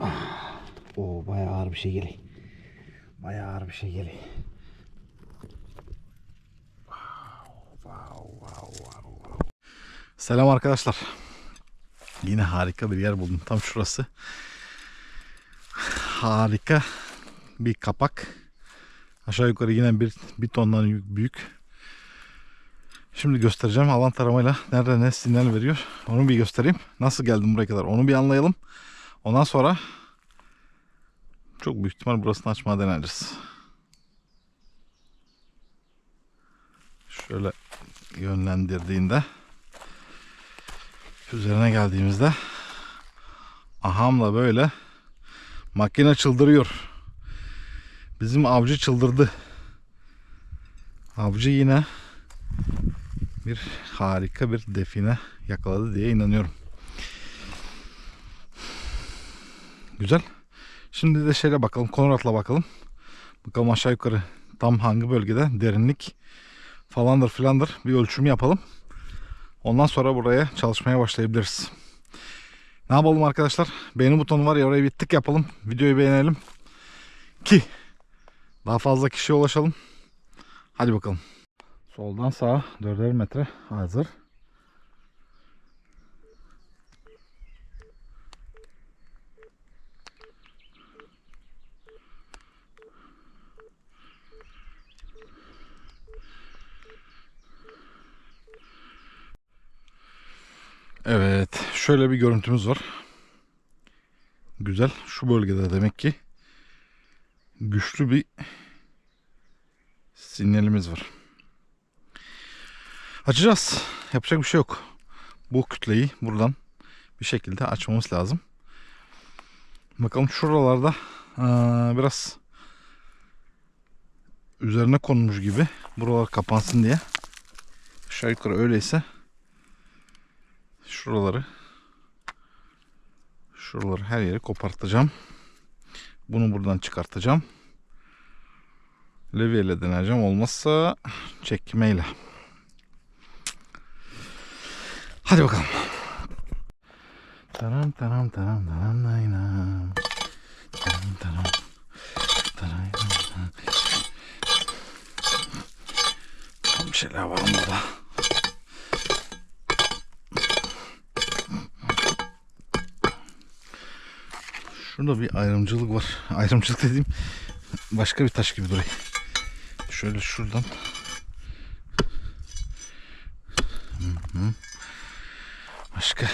Ah, o bayağı ağır bir şey geliyor. Bayağı ağır bir şey geliyor. Selam arkadaşlar. Yine harika bir yer buldum. Tam şurası. Harika bir kapak. Aşağı yukarı yine bir, bir tondan büyük. Şimdi göstereceğim alan taramayla nerede ne sinyal veriyor. Onu bir göstereyim. Nasıl geldim buraya kadar onu bir anlayalım. Ondan sonra çok büyük ihtimal burasını açmaya deneyeceğiz. Şöyle yönlendirdiğinde üzerine geldiğimizde ahamla böyle makine çıldırıyor. Bizim avcı çıldırdı. Avcı yine bir harika bir define yakaladı diye inanıyorum. Güzel. Şimdi de şeyle bakalım. Konrad'la bakalım. Bakalım aşağı yukarı tam hangi bölgede derinlik falandır filandır bir ölçüm yapalım. Ondan sonra buraya çalışmaya başlayabiliriz. Ne yapalım arkadaşlar? Beğeni butonu var ya oraya bir tık yapalım. Videoyu beğenelim. Ki daha fazla kişiye ulaşalım. Hadi bakalım. Soldan sağa 4'er metre hazır. Evet, şöyle bir görüntümüz var. Güzel. Şu bölgede demek ki güçlü bir sinyalimiz var. Açacağız. Yapacak bir şey yok. Bu kütleyi buradan bir şekilde açmamız lazım. Bakalım şuralarda aa, biraz üzerine konmuş gibi buralar kapansın diye. Aşağı yukarı öyleyse şuraları şuraları her yeri kopartacağım. Bunu buradan çıkartacağım. Levyeyle deneyeceğim. Olmazsa çekmeyle. Hadi bakalım. Taram taram taram taram naynam. Taram taram. Taram taram. Bir şeyler var burada. Şurada bir ayrımcılık var. Ayrımcılık dediğim başka bir taş gibi duruyor. Şöyle şuradan. Başka.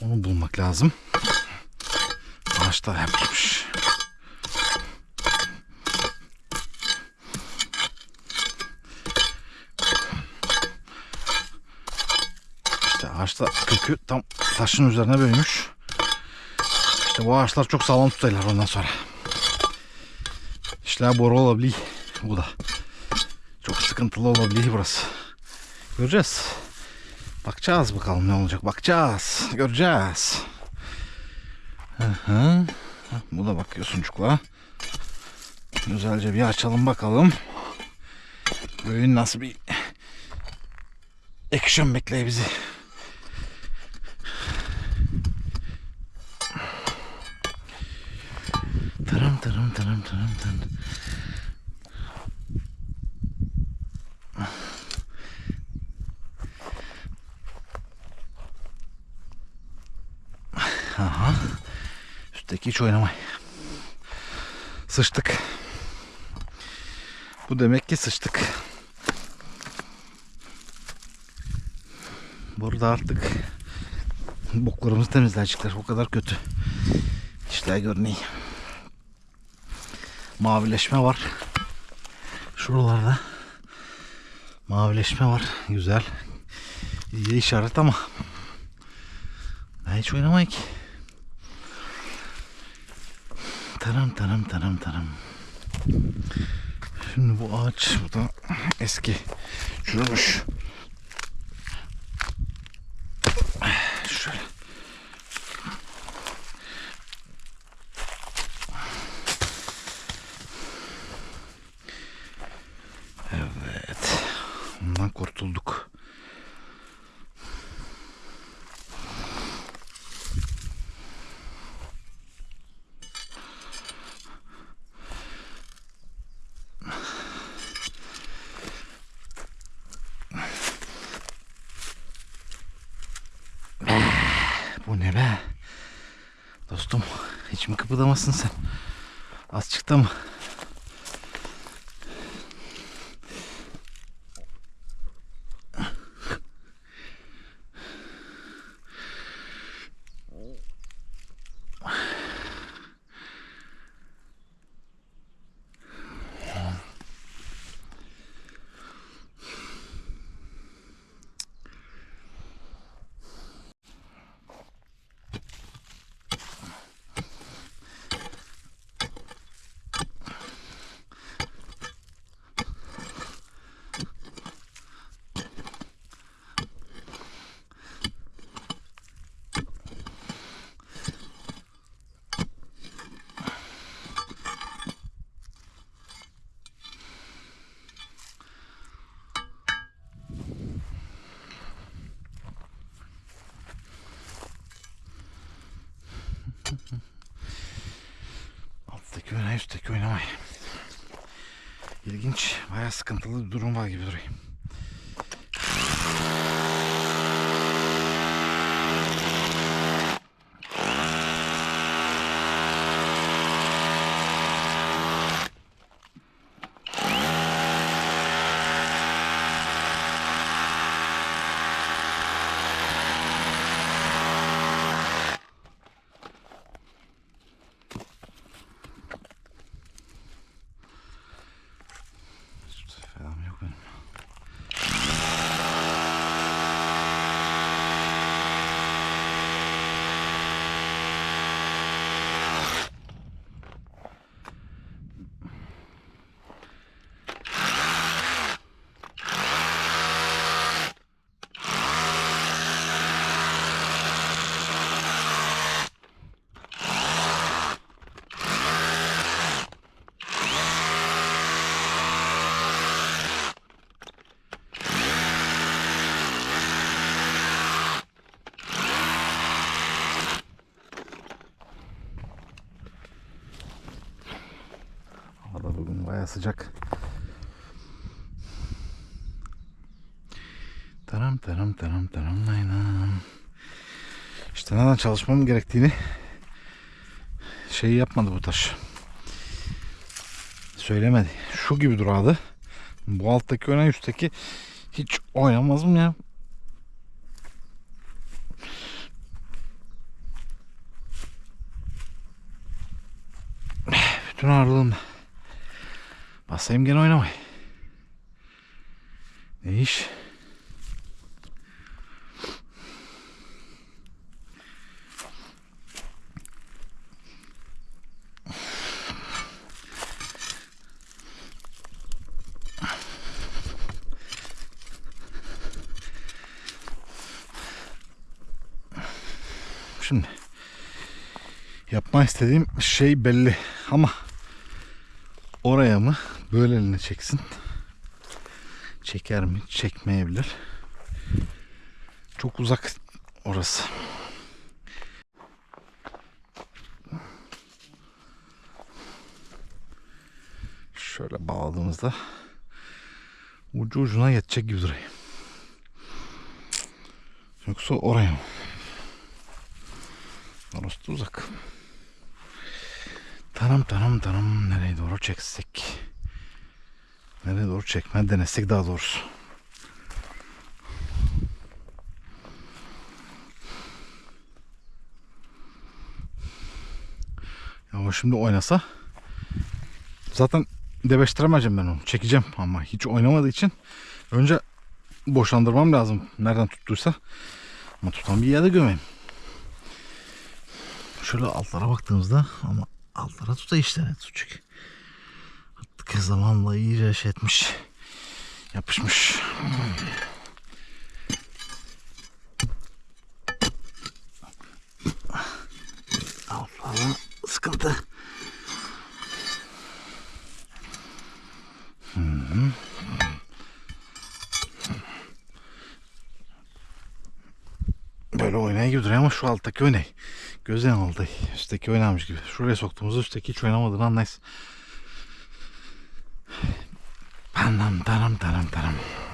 Onu bulmak lazım. Ağaçlar yapmış. İşte ağaçta kökü tam taşın üzerine bölmüş. İşte bu ağaçlar çok sağlam tutarlar ondan sonra. İşler boru olabilir. Bu da. Çok sıkıntılı olabilir burası. Göreceğiz. Bakacağız bakalım ne olacak. Bakacağız. Göreceğiz. Hı. Bu da bakıyorsun çukla. Güzelce bir açalım bakalım. Bugün nasıl bir action bekliyor bizi. Tırım tırım. Aha. Üstteki hiç oynamay. Sıçtık. Bu demek ki sıçtık. Burada artık boklarımızı temizleyecekler. O kadar kötü. İşler görünüyor. Mavileşme var. Şuralarda mavileşme var. Güzel. İyi işaret ama ben hiç oynamayın ki. Taram taram taram taram. Şimdi bu ağaç bu da eski çürümüş. Şöyle. Evet. Ondan kurtulduk. Bu ne be? Dostum hiç mi kıpırdamazsın sen? Az çıktı mı? Alttaki oyna üstteki oynamayın. Bayağı sıkıntılı bir durum var gibi duruyor. Sıcak. Taram taram taram taram naynam. İşte nereden çalışmam gerektiğini şey yapmadı bu taş. Söylemedi. Şu gibi duradı. Bu alttaki oynan üstteki hiç oynamaz mı ya? Bütün ağırlığımda. Basayım gene oynamay. Ne iş? Şimdi yapma istediğim şey belli ama oraya mı böyle eline çeksin. Çeker mi? Çekmeyebilir. Çok uzak orası. Şöyle bağladığımızda ucu ucuna yetecek gibi duruyor. Yoksa oraya mı? Orası da uzak. Tanım tanım tanım. Nereye doğru çeksek? Nereye doğru çekme denesek daha doğrusu. Ya o şimdi oynasa zaten debeştiremeyeceğim ben onu. Çekeceğim ama hiç oynamadığı için önce boşlandırmam lazım. Nereden tuttuysa. Ama tutan bir yerde gömeyim. Şöyle altlara baktığımızda ama altlara tuta işte ne tutacak. Artık zamanla iyice şey etmiş. Yapışmış. Altlara sıkıntı. Böyle oynaya gibi duruyor ama şu alttaki oynay. Gözden oldu. Üstteki oynamış gibi. Şuraya soktuğumuzda üstteki hiç oynamadığını anlayız. Taram, taram, taram, taram.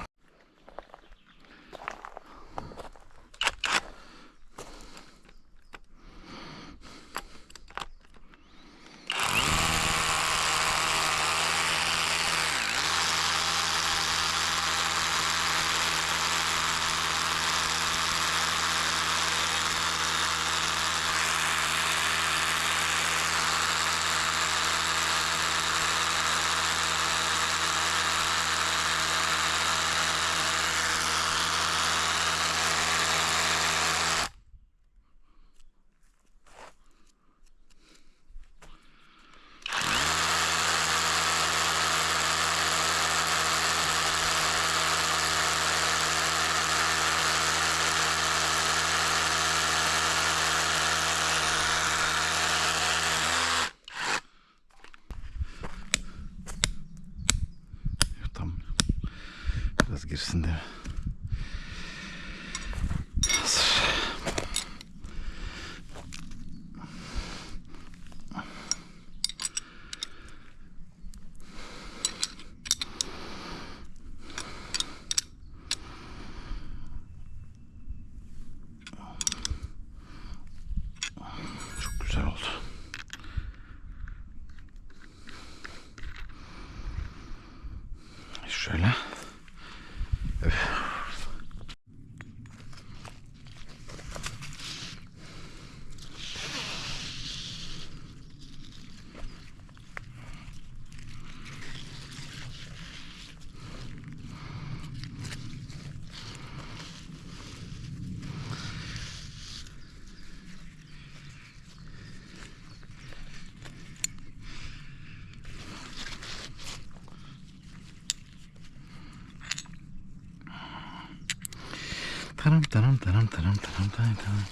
Taram taram taram taram taram taram taram.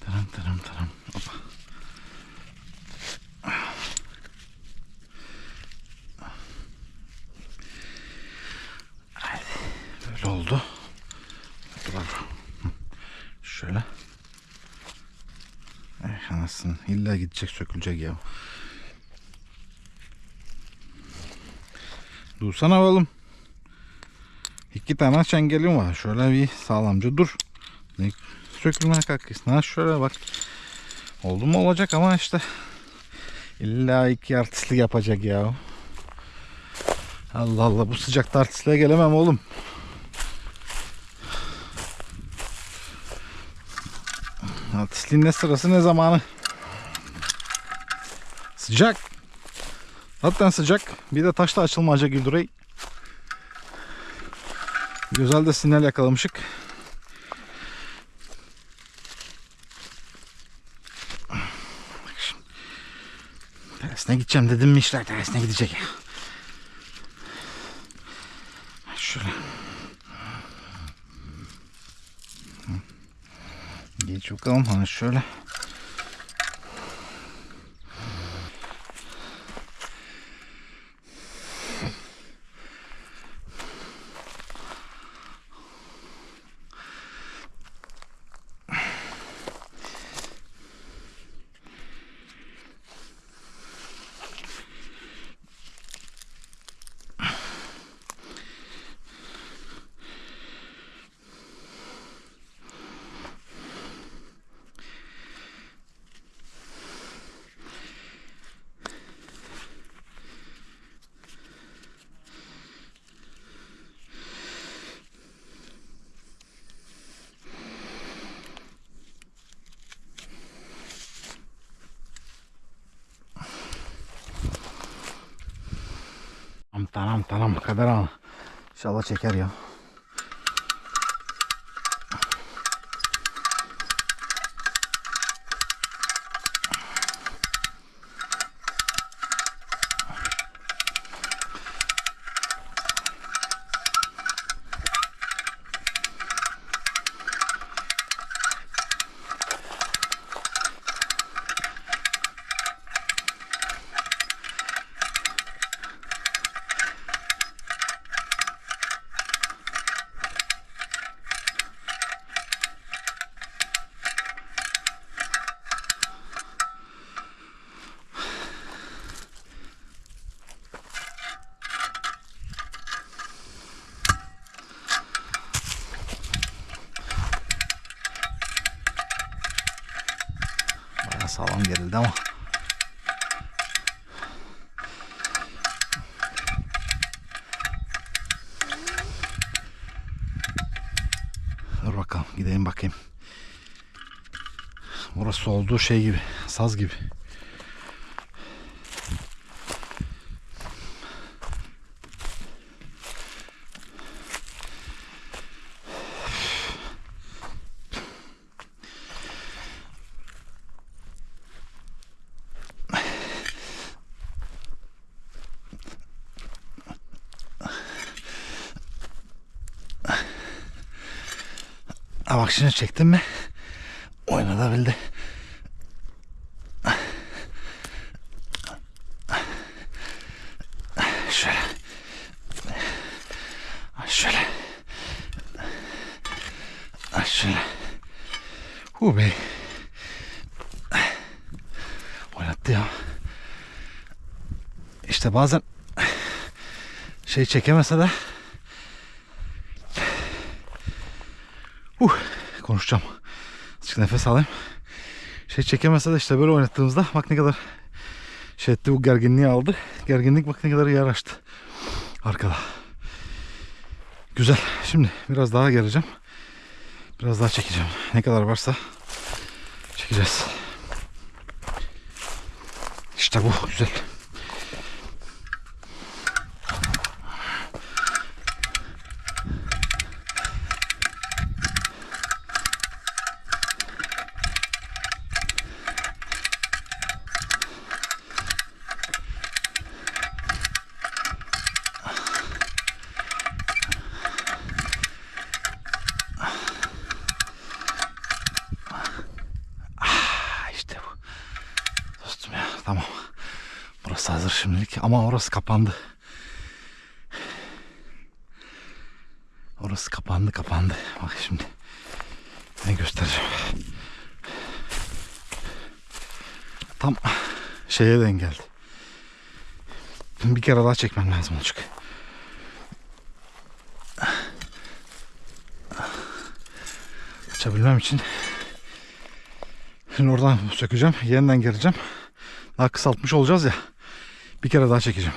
Taram taram taram. Hoppa. Böyle oldu. Dur. Şöyle. Eh anasın. İlla gidecek sökülecek ya. Dursana oğlum. İki tane çengelim var. Şöyle bir sağlamca dur. Ne sökülmeye kalkıyorsun. Ha şöyle bak. Oldu mu olacak ama işte. İlla iki artistlik yapacak ya. Allah Allah bu sıcakta artistliğe gelemem oğlum. Artistliğin ne sırası ne zamanı. Sıcak. Zaten sıcak. Bir de taşla açılmaca Güldürey. Güzel de sinyal yakalamışık. Tersine gideceğim dedim mi işler tersine gidecek ya. Şöyle. Geç bakalım ha şöyle. Tamam kader al. İnşallah çeker ya. Gerildi ama. Dur bakalım gideyim bakayım. Burası olduğu şey gibi. Saz gibi. Ha bak şimdi çektim mi? Oynatabildi. Şöyle. Şöyle. Şöyle. Hu be. Oynattı ya. İşte bazen şey çekemese de Azıcık nefes alayım. Şey çekemese de işte böyle oynattığımızda bak ne kadar şey etti bu gerginliği aldı. Gerginlik bak ne kadar yer açtı. Arkada. Güzel. Şimdi biraz daha geleceğim. Biraz daha çekeceğim. Ne kadar varsa çekeceğiz. İşte bu güzel. Ha, işte bu. Dostum ya tamam. Burası hazır şimdilik ama orası kapandı. Orası kapandı kapandı. Bak şimdi ne göstereceğim. Tam şeye denk geldi. Bir kere daha çekmem lazım olacak. Açabilmem için Şimdi oradan sökeceğim. Yeniden geleceğim. Daha kısaltmış olacağız ya. Bir kere daha çekeceğim.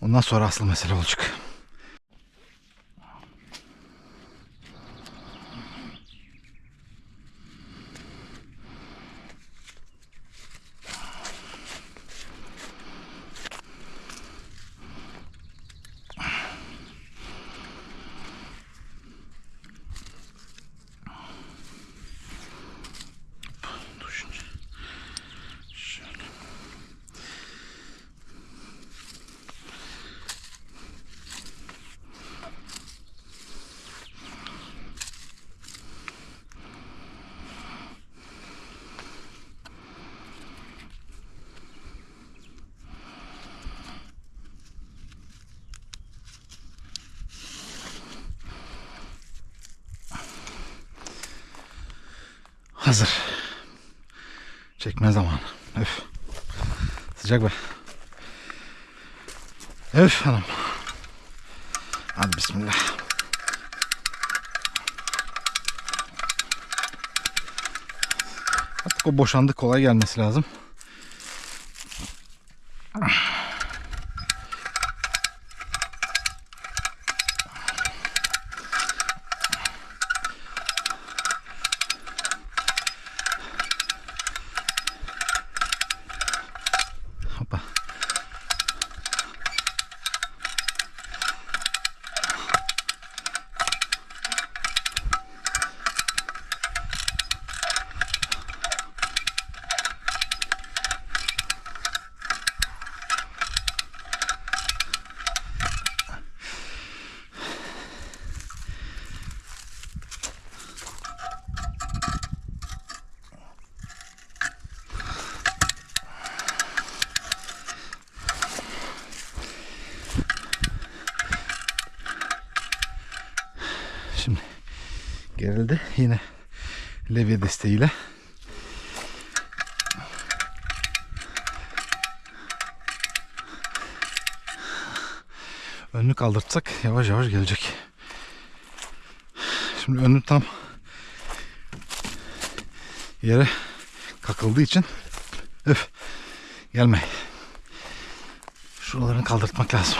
Ondan sonra asıl mesele olacak. Hazır. Çekme zamanı. Öf. Sıcak be. Öf hanım. Hadi bismillah. Artık o boşandı kolay gelmesi lazım. Hoppa. Şimdi gerildi yine levye desteğiyle. Önünü kaldırtsak yavaş yavaş gelecek. Şimdi önü tam yere kakıldığı için öf gelme. Şuralarını kaldırtmak lazım.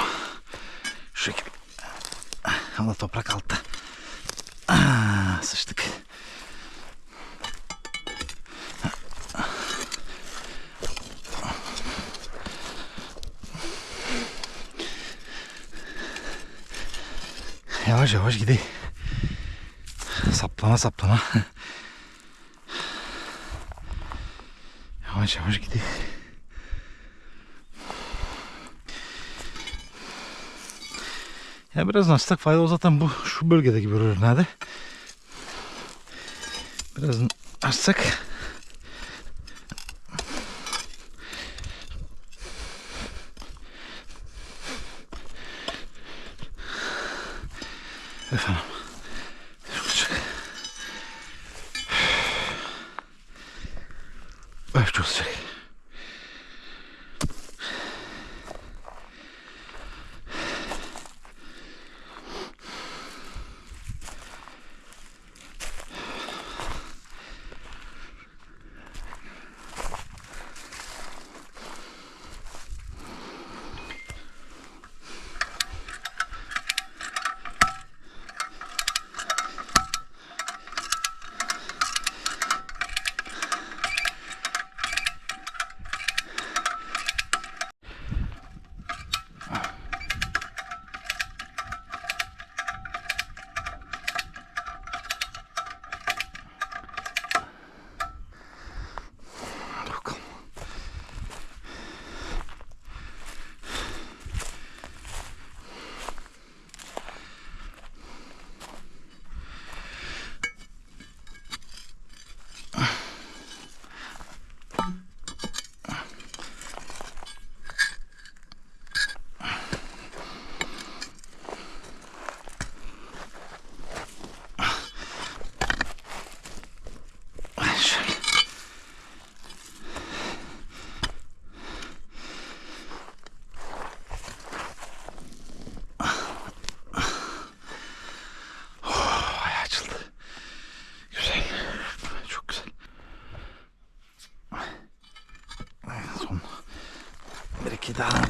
Şu şekilde. Ama toprak altta. Aa, sıçtık. Yavaş yavaş gideyim. Saplana saplana. Yavaş yavaş gideyim. Ya biraz açsak fayda o zaten bu şu bölgede gibi ürünlerde. Biraz açsak Efendim. Ay çok sıcak.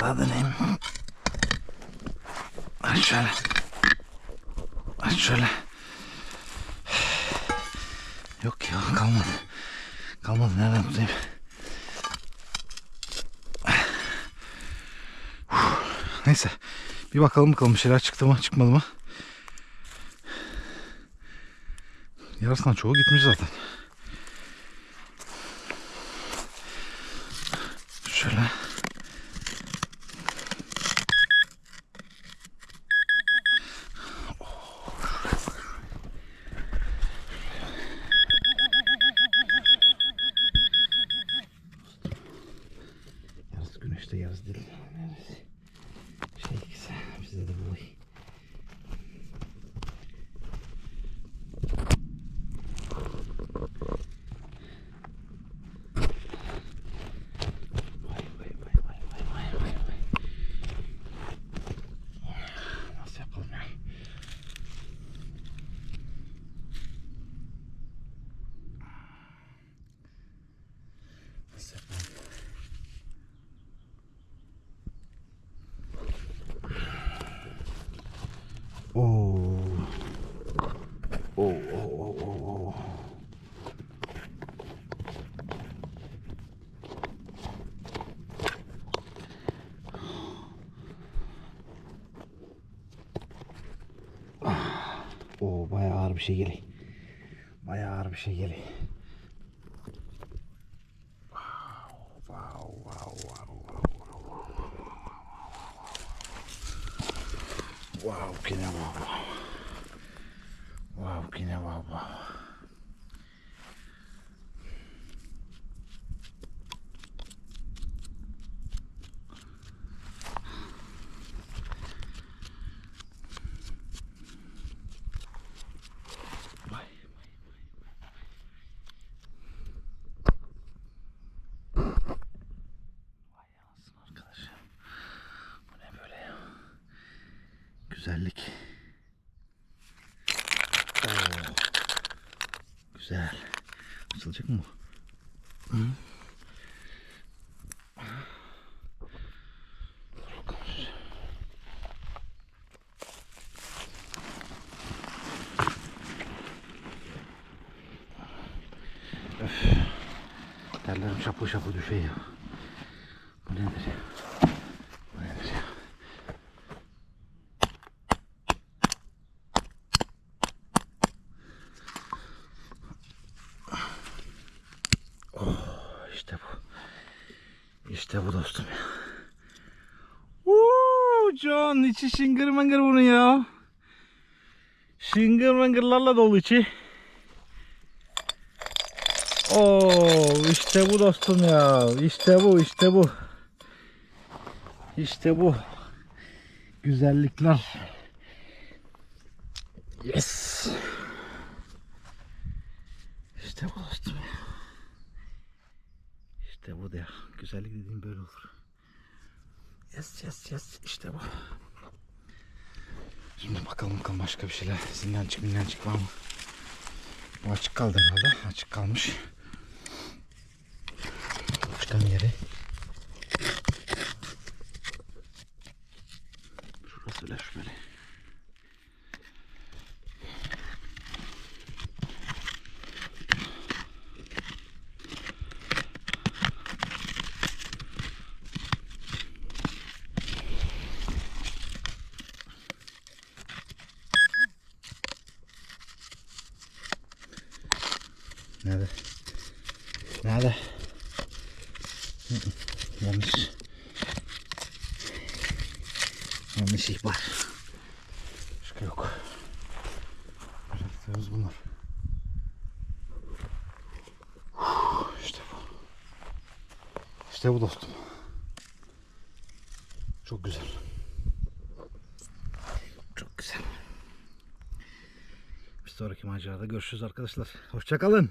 Deneyeyim. Ay şöyle. Ay şöyle. Yok ya kalmadı. Kalmadı nereden tutayım? Neyse. Bir bakalım bakalım bir şeyler çıktı mı çıkmadı mı? Yarısından çoğu gitmiş zaten. Şöyle. Yarısı güneşte yarısı değil. Neresi? Şey ikisi bizde de bu. Vay vay vay vay vay vay vay vay. Nasıl yapalım ya? Nasıl yapalım? Oo. Oo, oo, oo, oo, oo. Ah, Oo, bayağı ağır bir şey geliyor. Bayağı ağır bir şey geliyor. Güzel. Açılacak mı bu? Hı? Dur bakalım. Öf. Terlerim şapı şapı düşüyor ya. Bu nedir ya? Bu nedir ya? İşte bu. İşte bu dostum ya. Uuu John içi şıngır mıngır bunun ya. Şıngır mıngırlarla dolu içi. Oo işte bu dostum ya. İşte bu işte bu. İşte bu. Güzellikler. Yes. İşte bu dostum ya. İşte bu da ya. Güzellik dediğim böyle olur. Yes yes yes işte bu. Şimdi bakalım bakalım başka bir şeyler. Zindancık mindancık var mı? Bu açık kaldı herhalde. Açık kalmış. Çıkan yeri. Şurası öyle şöyle. Nerede? Nerede? Yanlış. Yanlış ihbar. Başka yok. Bıraktığımız bunlar. İşte bu. İşte bu dostum. Çok güzel. Çok güzel. Bir sonraki macerada görüşürüz arkadaşlar. Hoşçakalın.